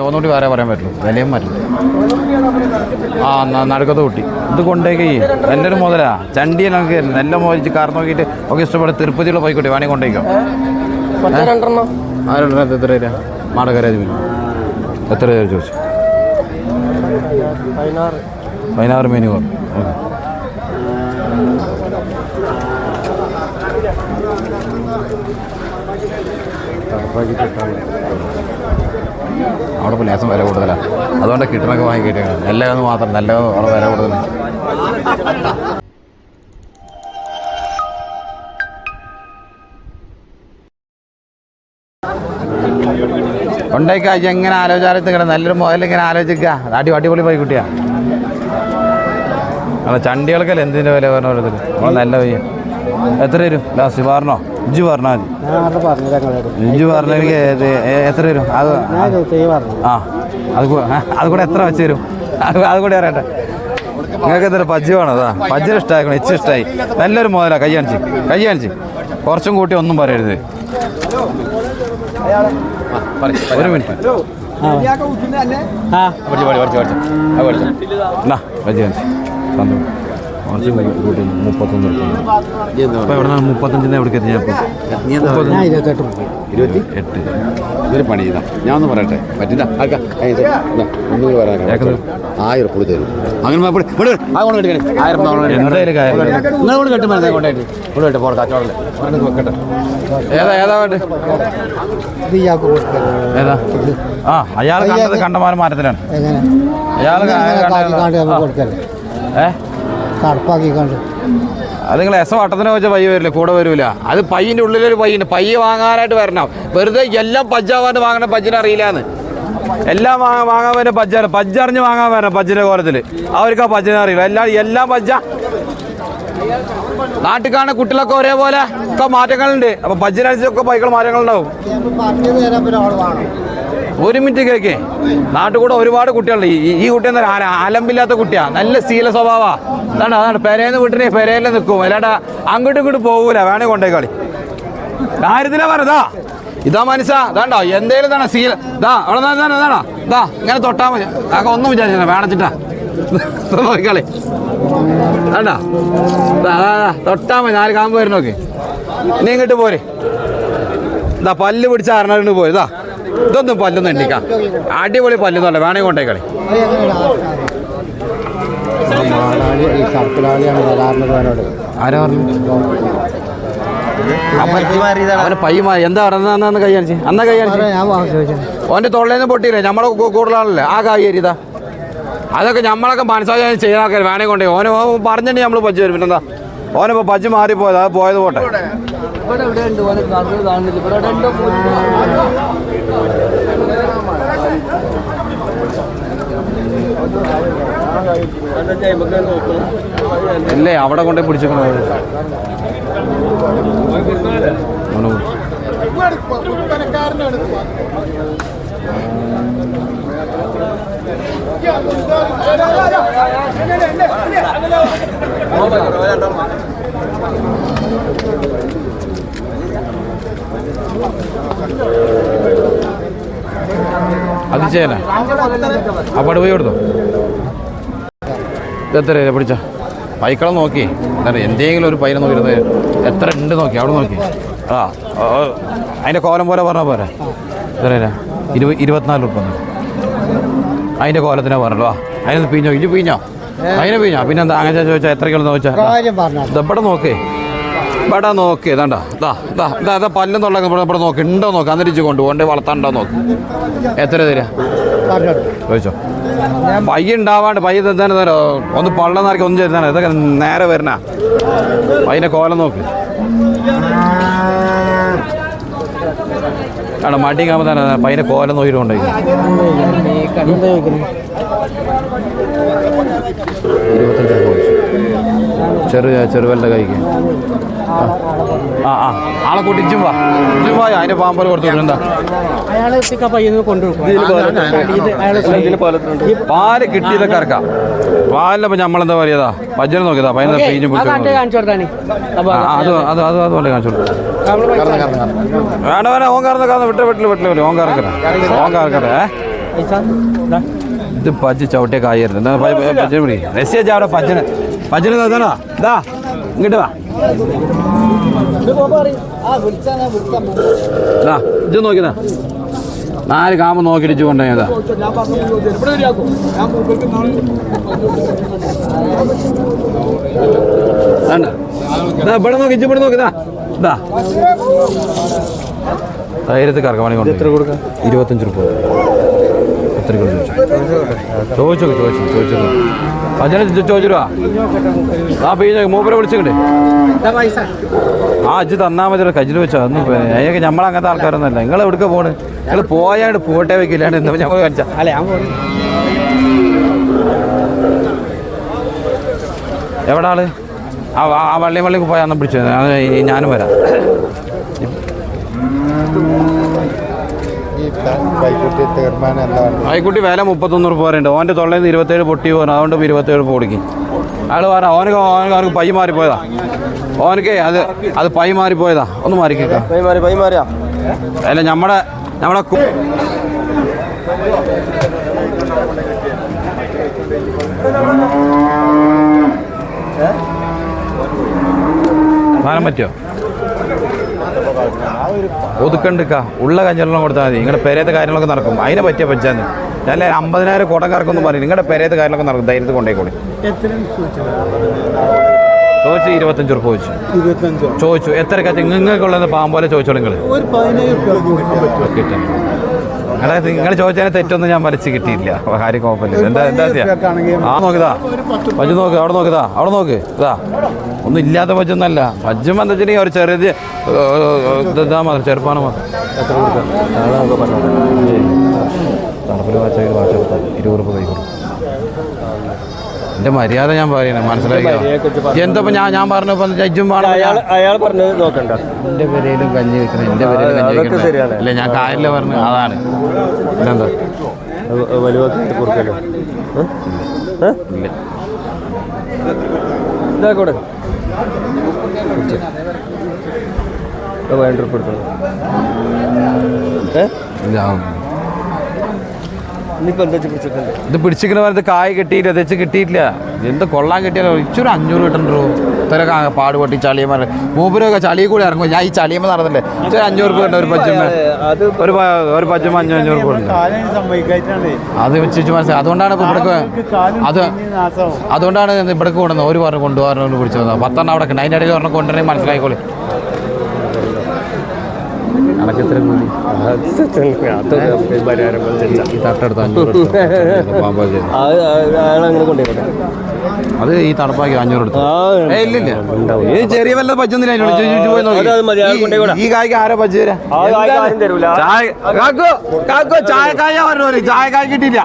ചുവന്നുകൂട്ടി വേറെ പറയാൻ പറ്റുള്ളൂ. വിലയും പറ്റില്ല ആ നടുക്കത്ത് കൂട്ടി. ഇത് കൊണ്ടേക്ക് എന്റെ ഒരു മുതലാ. ചണ്ടി നമുക്ക് നല്ല മോചിച്ച് കാർ നോക്കിയിട്ട് ഒക്കെ ഇഷ്ടപ്പെട്ട തിരുപ്പതിയുള്ള പോയിക്കോട്ടെ വേണമെങ്കിൽ കൊണ്ടേക്കോ ആരുടെ എത്ര രൂപ മാടക്കരാജ് മീൻ. എത്ര രൂപ ചോദിച്ചു. പതിനാറ്. മീനു മീൻ പറഞ്ഞു ഓക്കെ അവിടെ ഇപ്പോൾ ലേസം വില കൂടുതലാണ് അതുകൊണ്ട് കിട്ടണൊക്കെ വാങ്ങി കിട്ടിയാണ് നല്ലതെന്ന് മാത്രം നല്ലത് അവിടെ വില കൂടുതൽ ഉണ്ടായിക്കാ എങ്ങനെ ആലോചാലത്ത് ഇങ്ങനെ നല്ലൊരു മുതൽ ഇങ്ങനെ ആലോചിക്കുക. അടി അടിപൊളി പോയി കുട്ടിയാ. അല്ല ചണ്ടികൾക്കല്ല എന്തിന്റെ വില പറഞ്ഞ ഓരോരുത്തർ നമ്മൾ നല്ല പയ്യ എത്ര വരും? ലാസ്റ്റ് പറഞ്ഞോ ഇഞ്ച് പറഞ്ഞാൽ മതി. എനിക്ക് ഇഞ്ച് പറഞ്ഞെനിക്ക് എത്ര വരും? അത് ആ അത് അത് കൂടെ എത്ര വെച്ച് തരും? അത് കൂടെ അറിയട്ടെ നിങ്ങൾക്ക് എന്തൊരു പജ്ജി വേണം അതാ. പജ്ജിന് ഇഷ്ടമാക്കണം ഇച്ച ഇഷ്ടമായി നല്ലൊരു മുതലാ കൈ കാണിച്ച് കൈ കാണിച്ച്. കുറച്ചും കൂട്ടി ഒന്നും പറയരുത്. ഒരു മിനിറ്റ്. ആ. പഠിച്ചു പഠിച്ചു പഠിച്ചു. പഠിച്ചു. എന്നാ പഠിച്ചു കാണിച്ച്. സന്തോഷം. കുറച്ച് കൂട്ടി മുപ്പത്തൊന്ന് അപ്പോൾ എവിടെ നിന്നാണ് മുപ്പത്തഞ്ചിന് എവിടെ എത്തി ഞാൻ ഇരുപത്തെട്ട് റുപ്യ. ഇരുപത്തി? എട്ട് ഇതൊരു പണി ചെയ്താ ഞാൻ ഒന്ന് പറയട്ടെ. പറ്റില്ല. ഒന്നുകൂടി? ആയിരം ഉറുപ്പിക തരും. അങ്ങനെ കെട്ടിക്കണേ. ആയിരം കൊണ്ട് നിങ്ങൾ കെട്ടും മരുന്നേ കൊണ്ടായിട്ട് ഇവിടെ കെട്ട് പോർ കച്ചവടല്ലേ വെക്കട്ടെ. ഏതാ ഏതാ വേണ്ട? ഏതാ? ആ അയാൾ കണ്ടത് കണ്ടമാനം മാറ്റത്തിലാണ്. അയാൾ കാട്ടിക്കാണ്ട് നമുക്ക് കൊടുക്കല്ലേ ഏ? കടപ്പാക്കിക്കാണ്ട്. അത് നിങ്ങൾ എസ് വട്ടത്തിനെ വെച്ച പയ്യ വരില്ല കൂടെ വരൂല. അത് പയ്യന്റെ ഉള്ളിലൊരു പയ്യുണ്ട് പയ്യ വാങ്ങാനായിട്ട് വരണം. വെറുതെ എല്ലാം പജ്ജാവാണ്ട് വാങ്ങണ പജ്ജിനെ അറിയില്ലാന്ന്. എല്ലാം വാങ്ങാൻ വാങ്ങാൻ വരുന്ന പജ്ജാണ്. പജ്ജറിഞ്ഞ് വാങ്ങാൻ വരണം പജ്ജിന്റെ കോലത്തിൽ അവർക്ക് ആ പജ്ജിനെ അറിയില്ല. എല്ലാ എല്ലാം പജ്ജ. നാട്ടിൽ കാണുന്ന കുട്ടികളൊക്കെ ഒരേപോലെ ഒക്കെ മാറ്റങ്ങളുണ്ട്. അപ്പൊ പജ്ജിനനുസരിച്ചൊക്കെ പൈക്കൾ മാറ്റങ്ങളുണ്ടാവും. ഒരു മിനിറ്റ് കേക്കേ. നാട്ടിൽ കൂടെ ഒരുപാട് കുട്ടികളുണ്ട്. ഈ- ഈ കുട്ടി എന്താ അല- അലമ്പില്ലാത്ത കുട്ടിയാ. നല്ല ശീല സ്വഭാവാ. അതാണ് അതാണ്. പെരേന്ന് വിട്ടിനെ പെരേല നിൽക്കും. അല്ലാണ്ട് അങ്ങോട്ടും ഇങ്ങോട്ടും പോകൂല വേണേ കൊണ്ടേ കളി. കാര്യത്തിലാ പറഞ്ഞതാ ഇതാ മനസ്സാ. ഇതാണ്ടോ? എന്തേലും ഇതാണ് ശീല ഇതാ അവിടെ ഇതാണ്? ഇതാ ഇങ്ങനെ തൊട്ടാ മതി. അതൊക്കെ ഒന്നും വിചാരിച്ചില്ല വേണച്ചിട്ടാ. നോക്കിക്കളി വേണ്ട തൊട്ടാ മതി. നാല് കാമ്പ് വരുന്നോക്കെ നോക്കി നീ ഇങ്ങോട്ട് പോരെ. ഇതാ പല്ല് പിടിച്ച അരണണ്ട് പോയി ഇതാ ഇതൊന്നും പല്ലൊന്നും എണ്ണിക്ക അടിപൊളി പല്ലൊന്നുമല്ല വേണേ കൊണ്ടേ കളി. ഈ സർക്കിളാളിയാണ് വരാറുള്ളത് അവനോട് ആരാ പറഞ്ഞു അവന് പയ്യമാ എന്താ പറഞ്ഞ കൈ കാണിച്ച്. അന്നാ കൈ കാണിച്ച്. ഞാൻ വാങ്ങി ചോദിച്ചു ഓന്റെ തൊള്ളേന്ന് പൊട്ടിയില്ലേ? നമ്മളെ കൂടുതലാണല്ലേ? ആ കായ് അരിതാ അതൊക്കെ നമ്മളൊക്കെ മനസ്സായി ചെയ്യാൻ ആൾക്കാർ വേണേ കൊണ്ടേ ഓനെ പറഞ്ഞിട്ടുണ്ടെങ്കിൽ നമ്മൾ പജ്ജ് വരും. പിന്നെന്താ? ഓനിപ്പോൾ പജ്ജ് മാറിപ്പോയത് അത് പോയത് പോട്ടെ. ഇല്ലേ അവിടെ കൊണ്ടേ പിടിച്ചിരിക്കണത്. അവന് അത് ചെയ്യാനാ അപ്പോൾ പോയി കൊടുത്തോ? എത്ര പിടിച്ച? പൈക്കളം നോക്കി. എന്തെങ്കിലും ഒരു പൈന നോക്കിയിരുന്നത് എത്ര ഉണ്ട് നോക്കി അവിടെ നോക്കി. ആ അതിന്റെ കോലം പോലെ പറഞ്ഞാൽ പോരെ. എത്ര രൂപ ഇരുപത് ഇരുപത്തിനാല് രൂപ അതിന്റെ കോലത്തിനെ പറഞ്ഞല്ലോ ആ അതിനൊന്ന് പിഞ്ഞോ? ഇനി പിഞ്ഞോ? അതിനെ പിഞ്ഞോ? പിന്നെ എന്താ അങ്ങനെ ചോദിച്ചാൽ എത്ര കിലോ ചോദിച്ചാൽ ഇവിടെ നോക്കേ. ഇവിടെ നോക്ക് ഇതാണ്ട ഇതാ ഇതാ ഇതാ ഇതാ പല്ലും തൊള്ള ഇവിടെ ഇവിടെ നോക്ക്. ഉണ്ടോ നോക്ക് അന്നിരിച്ച് ഇജ്ജ് കൊണ്ടു കൊണ്ട് വളർത്താണ്ടോ നോക്ക്. എത്ര തരാ? ചോദിച്ചോ. പയ്യ ഉണ്ടാവാണ്ട് പയ്യ തന്നെ തരോ. ഒന്ന് പള്ളം നിറക്കി ഒന്നും ചെയ്താൽ ഇതൊക്കെ നേരെ വരണ. പയ്യനെ കോലം നോക്ക്. ആണ് മടി കാണുമ്പോൾ തന്നെ പയ്യനെ കോലം നോക്കിയിട്ടുണ്ടായി എന്താ ഇരുപത്തഞ്ച് രൂപ ചെറുവലിന്റെ ചെറിയ ചെറുവല്ല കൈക്ക്. ആ ആ. ആളെ കൂട്ടി ഇഞ്ചും വാ. അതിന്റെ പാമ്പൽ കൊടുത്തു എന്താ? പാൽ കിട്ടിയതൊക്കെ ഇറക്കാം പാലിലപ്പോ നമ്മളെന്താ പറയുക പജ്ജനം നോക്കിയതാ. പൈന പീഞ്ഞ് അത് അത് വേണ്ട വേണ ഓങ്കാർന്ന് കാരണം വിട്ട വിട്ട് വിട്ടില്ല വരും. ഏ? പൈസ ഇത് പജ്ജ് ചവിട്ടിയ പ- പജ്ജിനെ പിടി. മെസ്സേജ് അവിടെ പജ്ജന്. തന്നോ ഇതാ ഇങ്ങോട്ട് വാ. ഇതാ ഇത് നോക്കിതാ നാല് കാമ്പ് നോക്കിയിട്ട് കൊണ്ടുപോയതാ വേണ്ട. ഇവിടെ നോക്കി ഇജ്ജ് ഇവിടെ നോക്കിതാ ഇതാ ധൈര്യത്തിൽ കറക്കമാണി കൊണ്ട് എത്ര കൊടുക്കാം? ഇരുപത്തഞ്ച് രൂപ എത്ര കിലോ ചോദിച്ചു ചോദിച്ചു ചോദിച്ചു പതിനഞ്ച് ചോദിച്ചു രൂപ ആ പെയ്യ മൂപ്പരെ വിളിച്ചിട്ട് ആ അജ്ജ് തന്നാ മതി കജിൽ വെച്ചോ. അന്ന് അയ്യൊക്കെ നമ്മളങ്ങനത്തെ ആൾക്കാരൊന്നുമല്ല. നിങ്ങൾ എവിടേക്ക് പോണ്? നിങ്ങൾ പോയാണ്ട് പോട്ടെ വെക്കില്ലാണ്ട് എന്താ ഞങ്ങൾ കാണിച്ച. അല്ല ഞാൻ എവിടെ ആൾ ആ വള്ളി വള്ളിക്ക് പോയാന്ന് പിടിച്ചു. ഞാനും വരാം. ആയിക്കുട്ടി വില മുപ്പത്തൊന്ന് രൂപ പറയുന്നുണ്ട്. ഓന്റെ തൊള്ളയിൽ നിന്ന് ഇരുപത്തേഴ് പൊട്ടി പോകണം അതുകൊണ്ട് ഇരുപത്തേഴ് രൂപ കൊടുക്കും അയാൾ പറഞ്ഞ ഓനക്ക് ഓനക്ക് അവനക്ക് പൈ മാറിപ്പോയതാ. ഓനക്കേ അത് അത് പൈ മാറിപ്പോയതാ. ഒന്ന് മാറി അല്ല നമ്മുടെ നമ്മുടെ സാധനം പറ്റിയോ? ഒതുക്കണ്ടിക്ക. ഉള്ള കഞ്ഞെല്ലാം കൊടുത്താൽ മതി. നിങ്ങളുടെ പെരേത്തെ കാര്യങ്ങളൊക്കെ നടക്കും. അതിനെ പറ്റിയ പറ്റാന്ന് അല്ല അമ്പതിനായിരം കോട്ടക്കാർക്കൊന്നും പറയും നിങ്ങളുടെ പെരേത്തെ കാര്യങ്ങളൊക്കെ നടക്കും. ധൈര്യത്തിൽ കൊണ്ടേക്കോളി. ചോദിച്ചു ഇരുപത്തഞ്ച് ഉറുപ്പ് ചോദിച്ചു. ചോദിച്ചു. എത്ര കച്ച നിങ്ങൾക്കുള്ളത് പാമ്പോലെ ചോദിച്ചോളൂ നിങ്ങൾ കിട്ടും. അതായത് നിങ്ങൾ ചോദിച്ചതിനെ തെറ്റൊന്നും ഞാൻ വരച്ച് കിട്ടിയില്ല കാര്യം കുഴപ്പമില്ല. എന്താ എന്താ ആ നോക്കിതാ പജ്ജ് നോക്ക് അവിടെ നോക്കിതാ അവിടെ നോക്ക് ഇതാ. ഒന്നും ഇല്ലാത്ത പജ്ജൊന്നല്ല പജ്ജും എന്താ വെച്ചിട്ടുണ്ടെങ്കിൽ ഒരു ചെറിയ ഇതാ മാത്രം ചെറുപ്പാണ് മാത്രം എത്ര കൊടുക്കാം ഇരുപത് രൂപ കൈ കൊടുക്കും. എന്റെ മര്യാദ ഞാൻ പറയണേ മനസ്സിലായോ എന്തപ്പോ ഞാൻ ഞാൻ പറഞ്ഞപ്പോ ജഡ്ജും അയാൾ പറഞ്ഞത് നോക്കണ്ട. എന്റെ കഞ്ഞി വെക്കണം എന്റെ പേരയിലും കഞ്ഞി വെക്കണം. അല്ല ഞാൻ കാര്യമില്ല പറഞ്ഞു അതാണ്. പിന്നെന്താ വലുവാക്കി കൊടുക്കല്ലോ? ഇല്ല. ഏ ഇല്ല. ഇനിയിപ്പോൾ എന്താ പിടിച്ചിട്ടുണ്ട് ഇത് പിടിച്ചിരിക്കുന്ന പറഞ്ഞത് കായ കിട്ടിയില്ല തെച്ച് കിട്ടിയിട്ടില്ല. എന്ത് കൊള്ളാൻ കിട്ടിയാലോ ഇച്ചൊരു അഞ്ഞൂറ് കിട്ടണ്ടോ ഇത്ര പാട് പൊട്ടി ചളിയന്മാർ മൂപ്പരൊക്കെ ചളിയിൽ കൂടി ഇറങ്ങും ഞാൻ ഈ ചളിയമ്മ നടന്നില്ലേ? ഇച്ചൊരു അഞ്ഞൂറ് രൂപ ഒരു പച്ചമ്മ ഒരു ഒരു പച്ചമ്മ അഞ്ഞൂറ് അഞ്ഞൂറ് രൂപ അത് വെച്ച് മനസ്സിലായി. അതുകൊണ്ടാണ് ഇപ്പൊ ഇവിടേക്ക് അത് അതുകൊണ്ടാണ് ഇവിടേക്ക് കൊണ്ടുവന്നത്. ഒരു പറഞ്ഞു കൊണ്ടുപോകാൻ പിടിച്ചു വന്നത്. പത്തെണ്ണം അവിടെ അതിന്റെ ഇടയിൽ ഒരെണ്ണം കൊണ്ടുവരണമെങ്കിൽ മനസ്സിലായിക്കോളി. എത്ര കൂലി ഈ തട്ടെടുത്ത് അഞ്ഞൂറ് അത് ഈ തണുപ്പാക്കി അഞ്ഞൂറ് എടുത്തു. ഇല്ലില്ല. ഈ ചെറിയ വല്ല പച്ചൊന്നില്ല മതി, ഈ- കൊണ്ടുപോയി ഈ കായ്ക്ക് ആരാ പച്ച ആ കായ്ക്ക് ആരും തരൂല. ചായ കാക്കോ കാക്കോ ചായക്കായ പറഞ്ഞു ചായക്കായ കിട്ടിയില്ല.